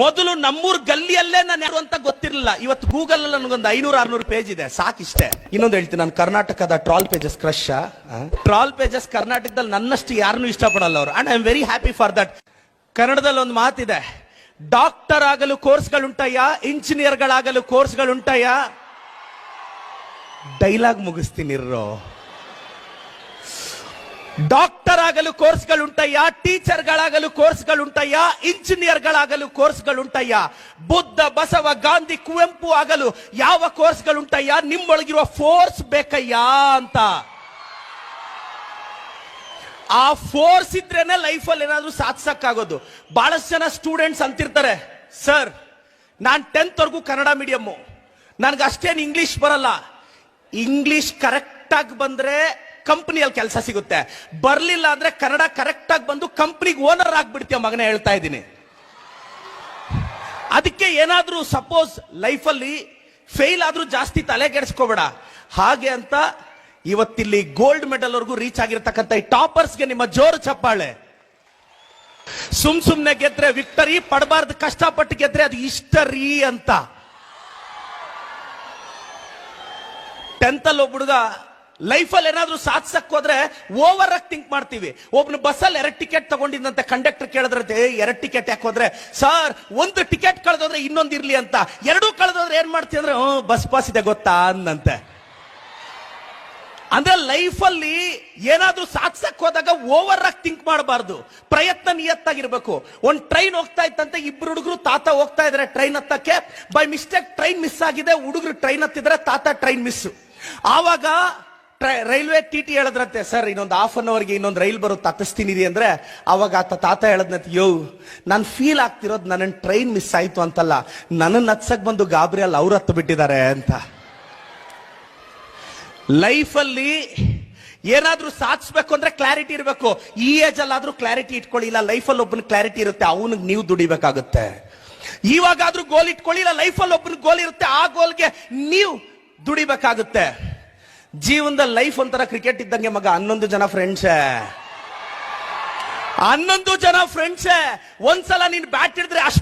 ಮೊದಲು ನಮ್ಮೂರ್ ಗಲ್ಲಿಯಲ್ಲೇ ನಾನು ಯಾರು ಅಂತ ಗೊತ್ತಿರಲಿಲ್ಲ. ಇವತ್ತು ಗೂಗಲ್ ಅಲ್ಲಿ ನನಗೊಂದು ಐನೂರು, ಆರ್ನೂರು ಪೇಜ್ ಇದೆ. ಸಾಕಿಷ್ಟೇ. ಇನ್ನೊಂದು ಹೇಳ್ತೀನಿ, ನಾನು ಕರ್ನಾಟಕದ troll pages crush troll pages ಕರ್ನಾಟಕದಲ್ಲಿ ನನ್ನಷ್ಟು ಯಾರನ್ನೂ ಇಷ್ಟಪಡಲ್ಲ ಅವರು. And I am very happy for that ಕನ್ನಡದಲ್ಲಿ ಒಂದು ಮಾತಿದೆ. ಡಾಕ್ಟರ್ ಆಗಲು ಕೋರ್ಸ್ಗಳುಂಟಯ್ಯ ಇಂಜಿನಿಯರ್ಗಳಾಗಲು ಕೋರ್ಸ್ಗಳುಂಟಯ್ಯ ಡೈಲಾಗ್ ಮುಗಿಸ್ತೀನಿ, ಇರ್ರೋ. ಡಾಕ್ಟರ್ ಆಗಲು ಕೋರ್ಸ್ಗಳುಂಟಯ್ಯ, ಟೀಚರ್ಗಳಾಗಲು ಕೋರ್ಸ್ಗಳುಂಟಯ್ಯ, ಇಂಜಿನಿಯರ್ಗಳಾಗಲು ಕೋರ್ಸ್ಗಳುಂಟಯ್ಯ, ಬುದ್ಧ, ಬಸವ, ಗಾಂಧಿ, ಕುವೆಂಪು ಆಗಲು ಯಾವ ಕೋರ್ಸ್ಗಳುಂಟಯ್ಯ, ನಿಮ್ಮೊಳಗಿರುವ ಫೋರ್ಸ್ ಬೇಕಯ್ಯ ಅಂತ. ಆ ಫೋರ್ಸ್ ಇದ್ರೇನೆ ಲೈಫಲ್ಲಿ ಏನಾದ್ರೂ ಸಾಧಿಸಕ್ಕಾಗೋದು. ಬಹಳಷ್ಟು ಜನ ಸ್ಟೂಡೆಂಟ್ಸ್ ಅಂತಿರ್ತಾರೆ, ಸರ್, ನಾನು ಟೆಂತ್ ವರೆಗೂ ಕನ್ನಡ ಮೀಡಿಯಮ್ಮು. ನನ್ಗೆ ಅಷ್ಟೇನು ಇಂಗ್ಲಿಷ್ ಬರಲ್ಲ. ಇಂಗ್ಲಿಷ್ ಕರೆಕ್ಟಾಗಿ ಬಂದ್ರೆ ಕಂಪನಿಯಲ್ಲಿ ಕೆಲಸ ಸಿಗುತ್ತೆ. ಬರ್ಲಿಲ್ಲ ಅಂದ್ರೆ ಕನ್ನಡ ಕರೆಕ್ಟ್ ಆಗಿ ಬಂದು ಕಂಪ್ನಿಗೆ ಓನರ್ ಆಗ್ಬಿಡ್ತೀಯ ಮಗನೇ ಹೇಳ್ತಾ ಇದ್ದೀನಿ. ಅದಕ್ಕೆ ಏನಾದ್ರೂ ಸಪೋಸ್ ಲೈಫಲ್ಲಿ ಫೇಲ್ ಆದ್ರೂ ಜಾಸ್ತಿ ತಲೆ ಕೆಡಿಸ್ಕೋಬೇಡ ಹಾಗೆ ಅಂತ ಇವತ್ತಿಲ್ಲಿ ಗೋಲ್ಡ್ ಮೆಡಲ್ ವರ್ಗೂ ರೀಚ್ ಆಗಿರ್ತಕ್ಕಂಥ ಈ ಟಾಪರ್ಸ್ಗೆ ನಿಮ್ಮ ಜೋರು ಚಪ್ಪಾಳೆ. ಸುಮ್ ಸುಮ್ನೆ ಗೆದ್ರೆ ವಿಕ್ಟರಿ ಪಡಬಾರ್ದು, ಕಷ್ಟಪಟ್ಟು ಗೆದ್ರೆ ಅದು ಇಷ್ಟರಿ ಅಂತ. ಟೆಂತ್ ಅಲ್ಲಿ ಒಬ್ಬ ಹುಡುಗ ಲೈಫಲ್ಲಿ ಏನಾದರೂ ಸಾಧಿಸಕ್ ಹೋದ್ರೆ ಓವರ್ ಆಗಿ ಥಿಂಕ್ ಮಾಡ್ತೀವಿ. ಒಬ್ನು ಬಸ್ಸಲ್ಲಿ ಎರಡು ಟಿಕೆಟ್ ತಗೊಂಡಿದ್ದಂತೆ ಕಂಡಕ್ಟರ್ ಕೇಳಿದ್ರೆ ಎರಡು ಟಿಕೆಟ್ ಯಾಕೆ ಹೋದ್ರೆ? ಸರ್, ಒಂದು ಟಿಕೆಟ್ ಕಳೆದೋದ್ರೆ ಇನ್ನೊಂದು ಇರಲಿ ಅಂತ. ಎರಡೂ ಕಳೆದೋದ್ರೆ ಏನು ಮಾಡ್ತೀವಿ ಅಂದ್ರೆ ಹ್ಞೂ ಬಸ್ ಪಾಸ್ ಇದೆ ಗೊತ್ತಾ? ಅಂದಂತೆ ಅಂದ್ರೆ ಲೈಫಲ್ಲಿ ಏನಾದ್ರೂ ಸಾಧಿಸಕ್ ಹೋದಾಗ ಓವರ್ ಆಗಿ ಥಿಂಕ್ ಮಾಡಬಾರ್ದು. ಪ್ರಯತ್ನ ನಿಯತ್ತಾಗಿರ್ಬೇಕು. ಒಂದ್ ಟ್ರೈನ್ ಹೋಗ್ತಾ ಇತ್ತಂತೆ, ಇಬ್ರು ಹುಡುಗರು ತಾತ ಹೋಗ್ತಾ ಇದಾರೆ ಟ್ರೈನ್ ಹತ್ತಕ್ಕೆ. ಬೈ ಮಿಸ್ಟೇಕ್ ಟ್ರೈನ್ ಮಿಸ್ ಆಗಿದೆ, ಹುಡುಗರು ಟ್ರೈನ್ ಹತ್ತಿದ್ರೆ, ತಾತ ಟ್ರೈನ್ ಮಿಸ್ ಆವಾಗ ರೈಲ್ವೆ ಟಿ ಟಿ ಹೇಳಿದ್ರಂತೆ, ಸರ್, ಇನ್ನೊಂದು ಹಾಫ್ ಅನ್ ಅವರ್ಗೆ ಇನ್ನೊಂದು ರೈಲ್ ಬರುತ್ತೆ ತಪ್ಪಿಸ್ತೀನಿ ಅಂದ್ರೆ, ಅವಾಗ ಆತ ತಾತ ಹೇಳದ್ನಂತೆ, ಯೋ, ನಾನು ಫೀಲ್ ಆಗ್ತಿರೋದು ನನ್ನ ಟ್ರೈನ್ ಮಿಸ್ ಆಯ್ತು ಅಂತಲ್ಲ ನನ್ನನ್ನು ಹತ್ಸಕ್ ಬಂದು ಗಾಬರಿಯಲ್ಲಿ ಅವ್ರು ಹತ್ತು ಬಿಟ್ಟಿದ್ದಾರೆ ಅಂತ. ಲೈಫಲ್ಲಿ ಏನಾದ್ರೂ ಸಾಧಿಸ್ಬೇಕು ಅಂದ್ರೆ ಕ್ಲಾರಿಟಿ ಇರಬೇಕು. ಈ ಏಜ್ ಅಲ್ಲಾದ್ರೂ ಕ್ಲಾರಿಟಿ ಇಟ್ಕೊಳ್ಳಿಲ್ಲ ಲೈಫಲ್ಲಿ ಒಬ್ಬನ ಕ್ಲಾರಿಟಿ ಇರುತ್ತೆ, ಅವನಿಗೆ ನೀವು ದುಡಿಬೇಕಾಗುತ್ತೆ. ಇವಾಗಾದ್ರೂ ಗೋಲ್ ಇಟ್ಕೊಳ್ಳಿಲ್ಲ ಲೈಫಲ್ಲಿ ಒಬ್ಬನ ಗೋಲ್ ಇರುತ್ತೆ, ಆ ಗೋಲ್ಗೆ ನೀವು ದುಡಿಬೇಕಾಗುತ್ತೆ. ಜೀವನದಲ್ಲಿ ಲೈಫ್ ಒಂಥರ ಕ್ರಿಕೆಟ್ ಇದ್ದಂಗೆ ಮಗ. ಹನ್ನೊಂದು ಜನ ಫ್ರೆಂಡ್ಸ್ ಹನ್ನೊಂದು ಜನ ಫ್ರೆಂಡ್ಸ್ ಒಂದ್ಸಲ ನೀನ್ ಬ್ಯಾಟ್ ಹಿಡಿದ್ರೆ ಅಷ್ಟು